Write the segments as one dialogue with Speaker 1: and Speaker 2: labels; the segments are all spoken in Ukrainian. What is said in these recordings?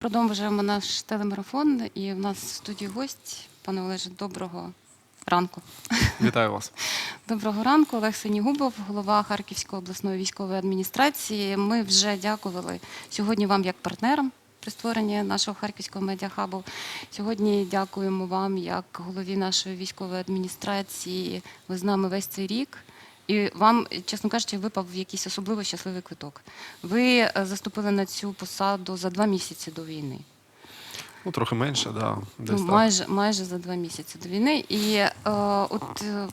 Speaker 1: Продовжуємо наш телемарафон, і в нас в студії гость, пане Олеже, доброго ранку.
Speaker 2: Вітаю вас.
Speaker 1: Доброго ранку, Олег Синігубов, голова Харківської обласної військової адміністрації. Ми вже дякували сьогодні вам як партнерам при створенні нашого харківського медіахабу. Сьогодні дякуємо вам як голові нашої військової адміністрації. Ви з нами весь цей рік. І вам, чесно кажучи, випав якийсь особливо щасливий квиток. Ви е, заступили на цю посаду за два місяці до війни.
Speaker 2: Ну, трохи менше, да, десь
Speaker 1: Ну,
Speaker 2: так.
Speaker 1: майже, майже за два місяці до війни. І е, от е,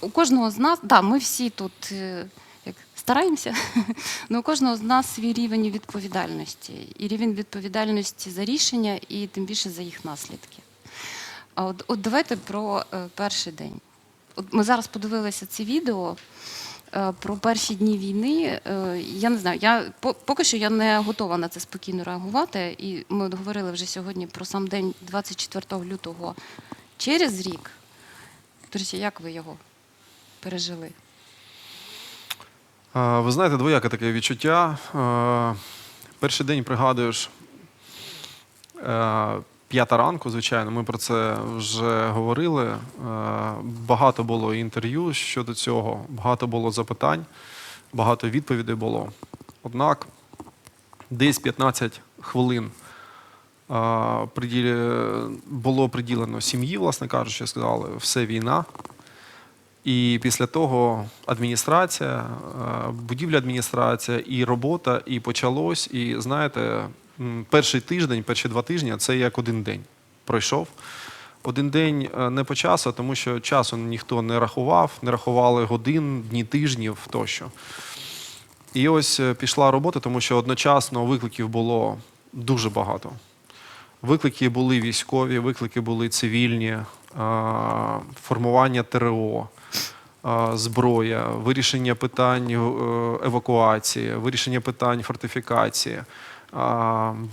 Speaker 1: у кожного з нас, да, ми всі тут е, як стараємося, але у кожного з нас свій рівень відповідальності. І рівень відповідальності за рішення, і тим більше за їх наслідки. А от, от давайте про е, перший день. Ми зараз подивилися це відео е, про перші дні війни. Е, Я не знаю, я поки що я не готова на це спокійно реагувати. І ми говорили вже сьогодні про сам день 24 лютого через рік. Речі, як ви його пережили?
Speaker 2: Ви знаєте, двояке таке відчуття. Перший день пригадуєш е, п'ята ранку, звичайно, ми про це вже говорили. Е, Багато було інтерв'ю щодо цього, багато було запитань, багато відповідей було. Однак десь 15 хвилин було приділено сім'ї, власне кажучи, сказали, все війна. І після того адміністрація, е, будівля адміністрація і робота, і почалось. І знаєте, перший тиждень, перші два тижні це як один день пройшов. Один день е, не по часу, тому що часу ніхто не рахував, не рахували годин, дні, тижнів тощо. І ось е, пішла робота, тому що одночасно викликів було дуже багато. Виклики були військові, виклики були цивільні, формування ТРО, зброя, вирішення питань е, евакуації, вирішення питань фортифікації,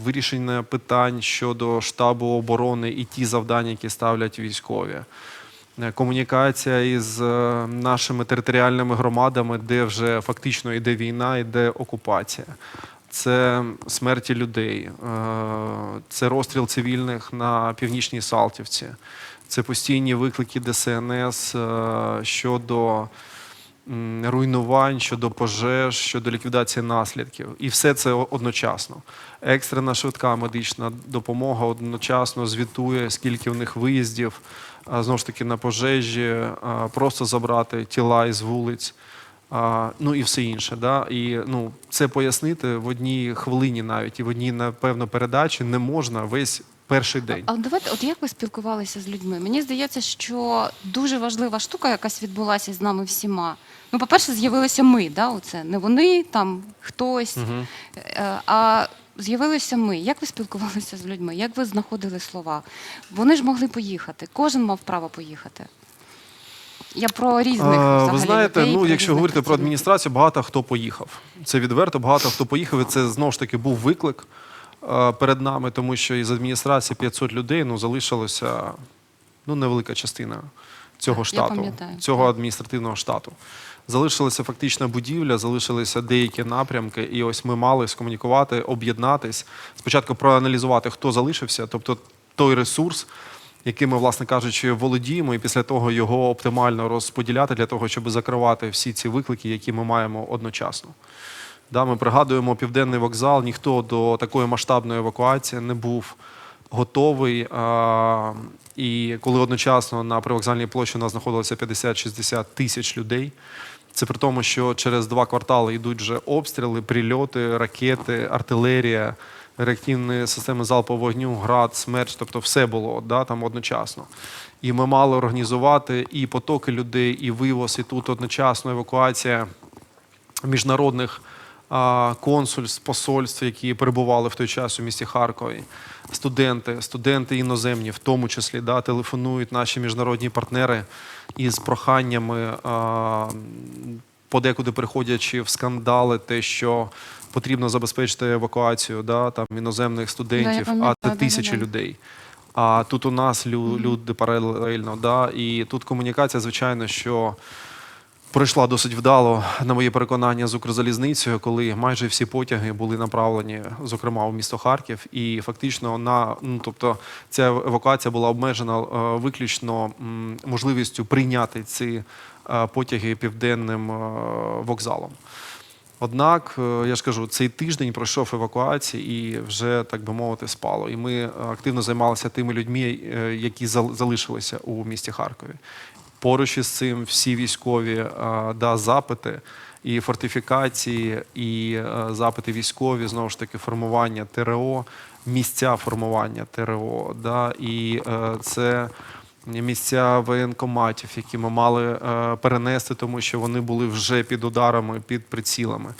Speaker 2: вирішення питань щодо штабу оборони і ті завдання, які ставлять військові. Е, Комунікація із е, нашими територіальними громадами, де вже фактично йде війна, йде окупація. Це смерті людей, е, це розстріл цивільних на північній Салтівці, це постійні виклики ДСНС щодо руйнувань, щодо пожеж, щодо ліквідації наслідків. І все це одночасно. Екстрена швидка медична допомога одночасно звітує, скільки в них виїздів, а, знову ж таки на пожежі, просто забрати тіла із вулиць. А, ну і все інше. Да? І ну, це пояснити в одній хвилині навіть і в одній, напевно, передачі не можна весь перший день.
Speaker 1: Але давайте, от як ви спілкувалися з людьми? Мені здається, що дуже важлива штука, якась відбулася з нами всіма. Ну, по-перше, з'явилися ми, да, оце не вони, там хтось, е, а з'явилися ми. Як ви спілкувалися з людьми? Як ви знаходили слова? Вони ж могли поїхати, кожен мав право поїхати. Я про різних
Speaker 2: А,
Speaker 1: взагалі,
Speaker 2: Ви знаєте,
Speaker 1: людей,
Speaker 2: ну якщо говорити про адміністрацію, багато хто поїхав. Це відверто, багато хто поїхав. І це знову ж таки був виклик е, перед нами, тому що із адміністрації 500 людей ну, залишилося ну, невелика частина цього штату, цього адміністративного штату. Залишилася фактична будівля, залишилися деякі напрямки, і ось ми мали скомунікувати, об'єднатись. Спочатку проаналізувати, хто залишився, тобто той ресурс, яким ми, власне кажучи, володіємо, і після того його оптимально розподіляти для того, щоб закривати всі ці виклики, які ми маємо одночасно. Да, ми пригадуємо південний вокзал. Ніхто до такої масштабної евакуації не був готовий. А, і коли одночасно на привокзальній площі у нас знаходилося 50-60 тисяч людей. Це при тому, що через два квартали йдуть вже обстріли, прильоти, ракети, артилерія, реактивні системи залпового вогню, град, смерч, тобто все було да, там одночасно. І ми мали організувати і потоки людей, і вивоз, і тут одночасно евакуація міжнародних консульств, посольств, які перебували в той час у місті Харкові. Студенти, студенти іноземні, в тому числі, да, телефонують наші міжнародні партнери із проханнями, а, подекуди приходячи в скандали, те, що потрібно забезпечити евакуацію да, там, іноземних студентів, а це
Speaker 1: да, да,
Speaker 2: тисячі
Speaker 1: да.
Speaker 2: людей. А тут у нас лю- люди паралельно, да, і тут комунікація, звичайно, що пройшла досить вдало, на моє переконання, з Укрзалізницею, коли майже всі потяги були направлені, зокрема, у місто Харків. І фактично на ну, тобто ця евакуація була обмежена е, виключно можливістю прийняти ці е, потяги південним е, вокзалом. Однак, я ж кажу, цей тиждень пройшов евакуації і вже, так би мовити, спало. І ми активно займалися тими людьми, які зал- залишилися у місті Харкові. Поруч із цим всі військові е, да, запити і фортифікації, і е, запити військові, знову ж таки, формування ТРО, місця формування ТРО. Да, і е, це місця воєнкоматів, які ми мали перенести, тому що вони були вже під ударами, під прицілами.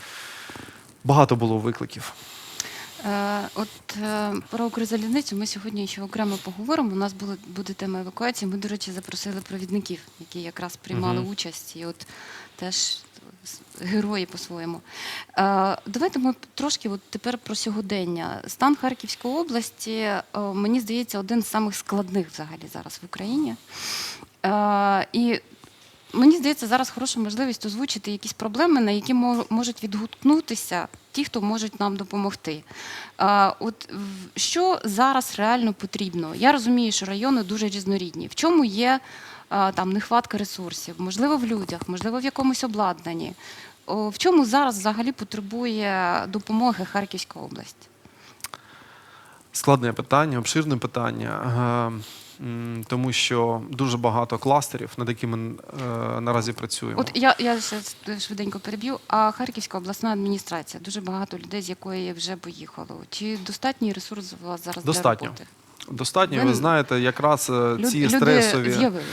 Speaker 2: Багато було викликів.
Speaker 1: Е, От е, про Укрзалізницю ми сьогодні ще окремо поговоримо. У нас були, буде тема евакуації. Ми, до речі, запросили провідників, які якраз приймали
Speaker 2: Мгм.
Speaker 1: участь, і от теж герої по-своєму. Е, Давайте ми трошки от тепер про сьогодення. Стан Харківської області, мені здається, один з самих складних взагалі зараз в Україні. І Мені здається, зараз хороша можливість озвучити якісь проблеми, на які можуть відгукнутися ті, хто можуть нам допомогти. От що зараз реально потрібно? Я розумію, що райони дуже різнорідні. В чому є там нехватка ресурсів? Можливо, в людях, можливо, в якомусь обладнанні. В чому зараз взагалі потребує допомоги Харківська область?
Speaker 2: Складне питання, обширне питання, е, тому що дуже багато кластерів, над якими е, наразі працюємо.
Speaker 1: От я, я швиденько переб'ю. А Харківська обласна адміністрація дуже багато людей, з якої вже поїхало. Чи достатній ресурс у вас зараз
Speaker 2: Достатньо.
Speaker 1: для роботи?
Speaker 2: Достатньо,
Speaker 1: Ви-
Speaker 2: ви знаєте, якраз е,
Speaker 1: Люд-
Speaker 2: ці
Speaker 1: люди
Speaker 2: стресові.
Speaker 1: з'явились.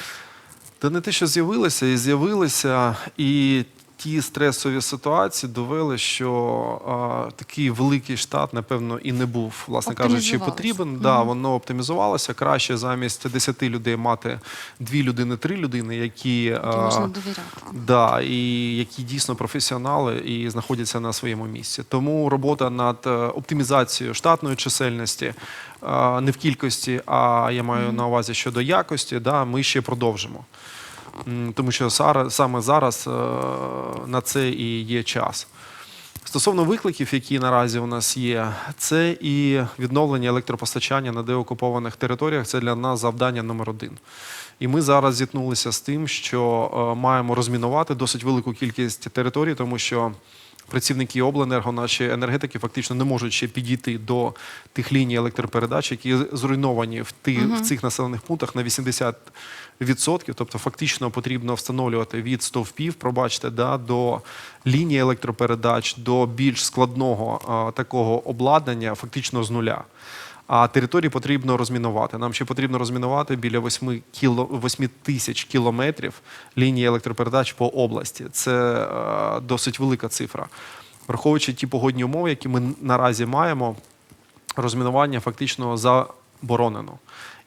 Speaker 2: Та не те, що з'явилися, і з'явилися, і ті стресові ситуації довели, що а, такий великий штат, напевно, і не був, власне кажучи, потрібен. Да, воно оптимізувалося. Краще замість 10 людей мати дві людини, три людини, які, а,
Speaker 1: можна довіряти.
Speaker 2: Да, і які дійсно професіонали і знаходяться на своєму місці. Тому робота над е, оптимізацією штатної чисельності не в кількості, а я маю на увазі щодо якості, да, ми ще продовжимо. Тому що саме зараз е, на це і є час. Стосовно викликів, які наразі у нас є, це і відновлення електропостачання на деокупованих територіях. Це для нас завдання номер один. І ми зараз зіткнулися з тим, що е, маємо розмінувати досить велику кількість територій, тому що працівники обленерго, наші енергетики, фактично не можуть ще підійти до тих ліній електропередач, які зруйновані в, ти, в цих населених пунктах на 80%. Тобто, фактично потрібно встановлювати від стовпів, пробачте, да, до лінії електропередач, до більш складного а, такого обладнання, фактично з нуля. А території потрібно розмінувати. Нам ще потрібно розмінувати біля 8, кіло, 8 тисяч кілометрів лінії електропередач по області. Це е, досить велика цифра. Враховуючи ті погодні умови, які ми наразі маємо, розмінування фактично заборонено.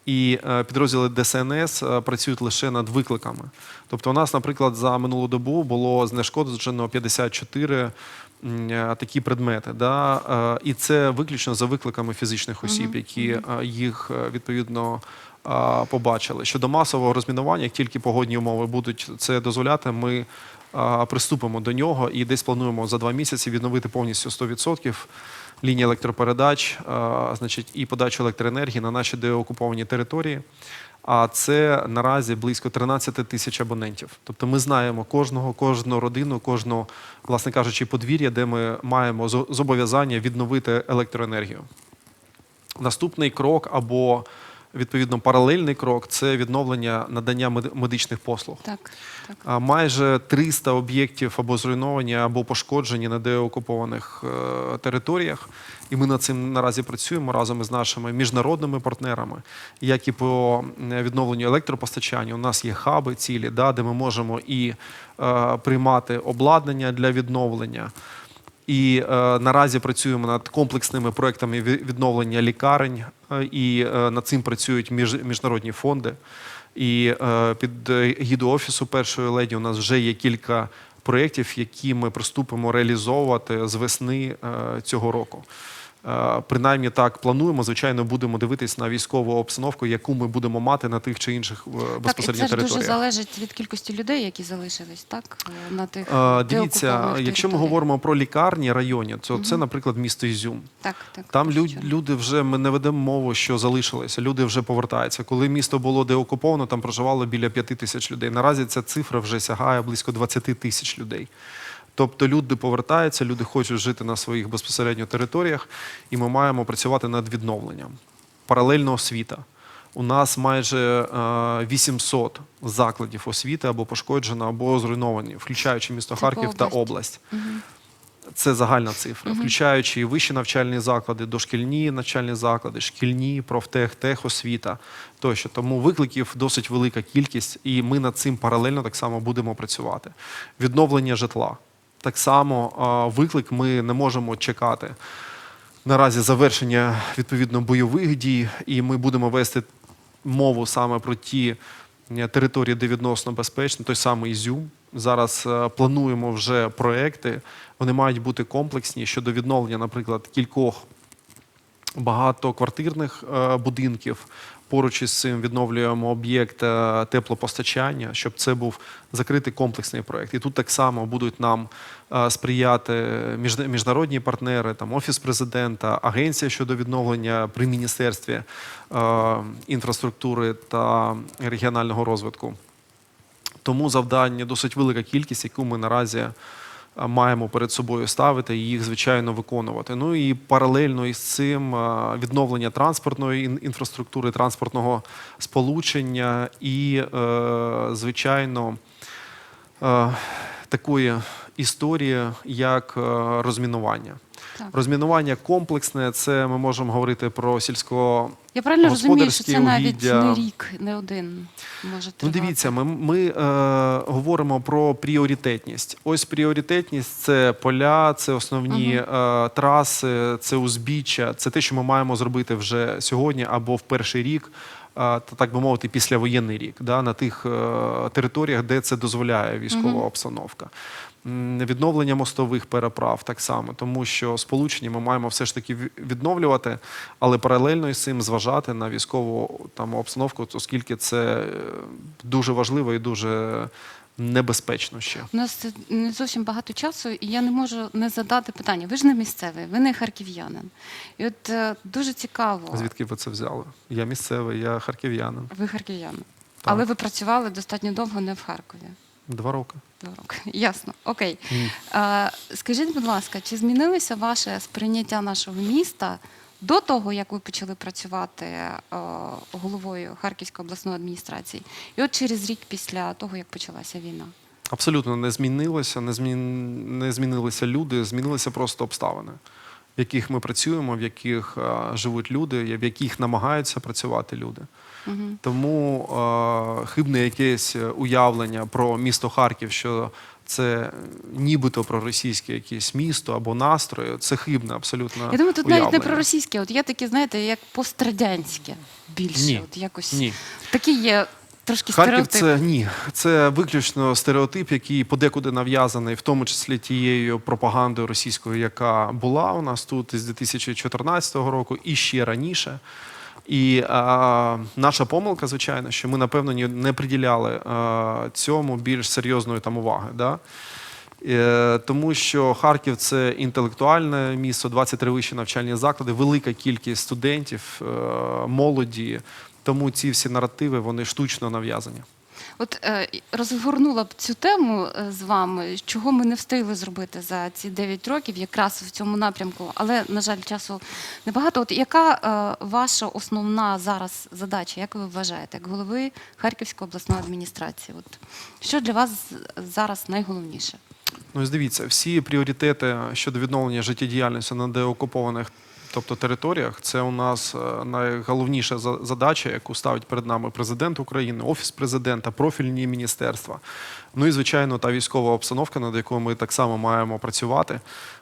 Speaker 2: І е, підрозділи ДСНС е, працюють лише над викликами. Тобто, у нас, наприклад, за минулу добу було знешкоджено 54 м, е, такі предмети. Да? е, І це виключно за викликами фізичних осіб, які е, їх е, відповідно е, побачили. Щодо масового розмінування, як тільки погодні умови будуть це дозволяти, ми е, приступимо до нього і десь плануємо за два місяці відновити повністю 100% лінії електропередач, е, значить, і подачу електроенергії на наші деокуповані території. А це наразі близько 13 тисяч абонентів. Тобто ми знаємо кожного, кожну родину, кожну, власне кажучи, подвір'я, де ми маємо зо- зобов'язання відновити електроенергію. Наступний крок або відповідно паралельний крок це відновлення надання мед- медичних послуг.
Speaker 1: Так, так.
Speaker 2: Майже 300 об'єктів або зруйновані, або пошкоджені на деокупованих е, територіях. І ми над цим наразі працюємо разом із нашими міжнародними партнерами, як і по відновленню електропостачання. У нас є хаби цілі, да, де ми можемо і е, приймати обладнання для відновлення. І е, наразі працюємо над комплексними проектами відновлення лікарень, е, і е, над цим працюють між, міжнародні фонди. І е, під е, гіду офісу першої леді у нас вже є кілька проєктів, які ми приступимо реалізовувати з весни е, цього року. Е, Принаймні так плануємо. Звичайно, будемо дивитись на військову обстановку, яку ми будемо мати на тих чи інших е,
Speaker 1: Так, і
Speaker 2: безпосередньо
Speaker 1: це ж дуже залежить від кількості людей, які залишились, так? е, На тих
Speaker 2: Е, Дивіться, якщо ми говоримо про лікарні районі, то це, наприклад, місто Ізюм.
Speaker 1: Так, так.
Speaker 2: Там люд, люди вже ми не ведемо мову, що залишилися. Люди вже повертаються. Коли місто було деокуповано, там проживало біля п'яти тисяч людей. Наразі ця цифра вже сягає близько 20 тисяч людей. Тобто люди повертаються, люди хочуть жити на своїх безпосередньо територіях, і ми маємо працювати над відновленням. Паралельно освіта. У нас майже е, 800 закладів освіти або пошкоджено, або зруйновані, включаючи місто Харків та область.
Speaker 1: Мгм.
Speaker 2: Це загальна цифра, включаючи і вищі навчальні заклади, дошкільні навчальні заклади, шкільні, профтех, техосвіта тощо. Тому викликів досить велика кількість, і ми над цим паралельно так само будемо працювати. Відновлення житла. Так само виклик ми не можемо чекати. Наразі завершення відповідно бойових дій, і ми будемо вести мову саме про ті території, де відносно безпечно, той самий Ізюм. Зараз е, плануємо вже проекти. Вони мають бути комплексні щодо відновлення, наприклад, кількох багатоквартирних е, будинків. Поруч із цим відновлюємо об'єкт е, теплопостачання, щоб це був закритий комплексний проект. І тут так само будуть нам е, сприяти міжнародні партнери, там офіс президента, агенція щодо відновлення при міністерстві інфраструктури та регіонального розвитку. Тому завдання досить велика кількість, яку ми наразі маємо перед собою ставити і їх, звичайно, виконувати. Ну і паралельно із цим відновлення транспортної інфраструктури, транспортного сполучення і, е, звичайно, е, такої історії, як е, розмінування.
Speaker 1: Так.
Speaker 2: Розмінування комплексне, це ми можемо говорити про сільсько
Speaker 1: Я правильно розумію, що це навіть
Speaker 2: угіддя.
Speaker 1: не рік, не один може
Speaker 2: Ну, дивіться, ми, ми е, говоримо про пріоритетність. Ось пріоритетність це поля, це основні е, траси, це узбіччя, це те, що ми маємо зробити вже сьогодні або в перший рік, е, та так би мовити, післявоєнний рік, да, на тих е, територіях, де це дозволяє військова обстановка. Відновлення мостових переправ так само, тому що сполучення ми маємо все ж таки ві- відновлювати, але паралельно із цим зважати на військову там обстановку, оскільки це е, дуже важливо і дуже небезпечно ще.
Speaker 1: У нас не зовсім багато часу, і я не можу не задати питання. Ви ж не місцевий, ви не харків'янин. І от е, дуже цікаво,
Speaker 2: Звідки ви це взяли? Я місцевий, я харків'янин.
Speaker 1: ви харків'янин. Але ви працювали достатньо довго не в Харкові.
Speaker 2: Два роки.
Speaker 1: Два роки. Ясно. Окей. Е, скажіть, будь ласка, чи змінилося ваше сприйняття нашого міста до того, як ви почали працювати е, головою Харківської обласної адміністрації? І от через рік після того, як почалася війна?
Speaker 2: Абсолютно не змінилося, не, змін... не змінилися люди, змінилися просто обставини, в яких ми працюємо, в яких е, живуть люди, в яких намагаються працювати люди.
Speaker 1: Угу.
Speaker 2: Тому е, хибне якесь уявлення про місто Харків, що це нібито проросійське якесь місто або настрої, це хибне абсолютно.
Speaker 1: Я думаю, тут навіть не
Speaker 2: уявлення.
Speaker 1: про російське, от є таке, знаєте, як пострадянське більше.
Speaker 2: Ні.
Speaker 1: От якось
Speaker 2: Ні.
Speaker 1: такі є трошки
Speaker 2: Харків
Speaker 1: стереотип.
Speaker 2: це ні, це виключно стереотип, який подекуди нав'язаний, в тому числі тією пропагандою російською, яка була у нас тут із 2014 року і ще раніше. І а, наша помилка, звичайно, що ми напевно не приділяли а, цьому більш серйозної там уваги. Да? Е, Тому що Харків це інтелектуальне місто, 23 вищі навчальні заклади, велика кількість студентів, е, молоді. Тому ці всі наративи вони штучно нав'язані.
Speaker 1: От е, розгорнула б цю тему е, з вами, чого ми не встигли зробити за ці 9 років, якраз в цьому напрямку, але на жаль, часу небагато. От яка е, ваша основна зараз задача, як ви вважаєте, як голови Харківської обласної адміністрації? От що для вас зараз найголовніше?
Speaker 2: Ну, ось дивіться, всі пріоритети щодо відновлення життєдіяльності на деокупованих, тобто територіях, це у нас е, найголовніша за- задача, яку ставить перед нами президент України, офіс президента, профільні міністерства. Ну і звичайно, та військова обстановка, над якою ми так само маємо працювати,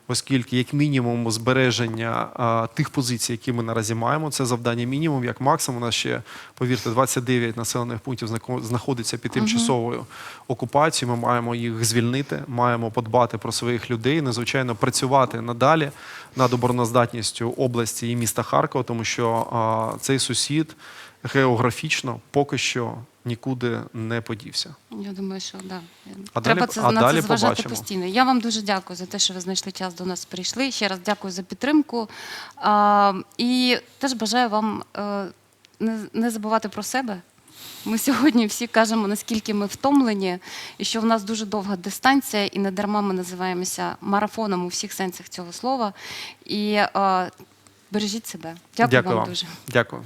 Speaker 2: оскільки, як мінімум, збереження а, тих позицій, які ми наразі маємо, це завдання мінімум, як максимум. У нас ще, повірте, 29 населених пунктів знаходиться під тимчасовою окупацією. Ми маємо їх звільнити, маємо подбати про своїх людей, незвичайно працювати надалі над обороноздатністю області і міста Харкова, тому що а, цей сусід географічно поки що нікуди не подівся.
Speaker 1: Я думаю, що да.
Speaker 2: А
Speaker 1: треба
Speaker 2: далі-
Speaker 1: це
Speaker 2: а
Speaker 1: на
Speaker 2: далі
Speaker 1: це зважати
Speaker 2: побачимо.
Speaker 1: постійно. Я вам дуже дякую за те, що ви знайшли час до нас прийшли. Ще раз дякую за підтримку. А, і теж бажаю вам е, не, не забувати про себе. Ми сьогодні всі кажемо, наскільки ми втомлені, і що в нас дуже довга дистанція, і не дарма ми називаємося марафоном у всіх сенсах цього слова. І е, бережіть себе. Дякую,
Speaker 2: Дякую вам.
Speaker 1: дуже.
Speaker 2: Дякую.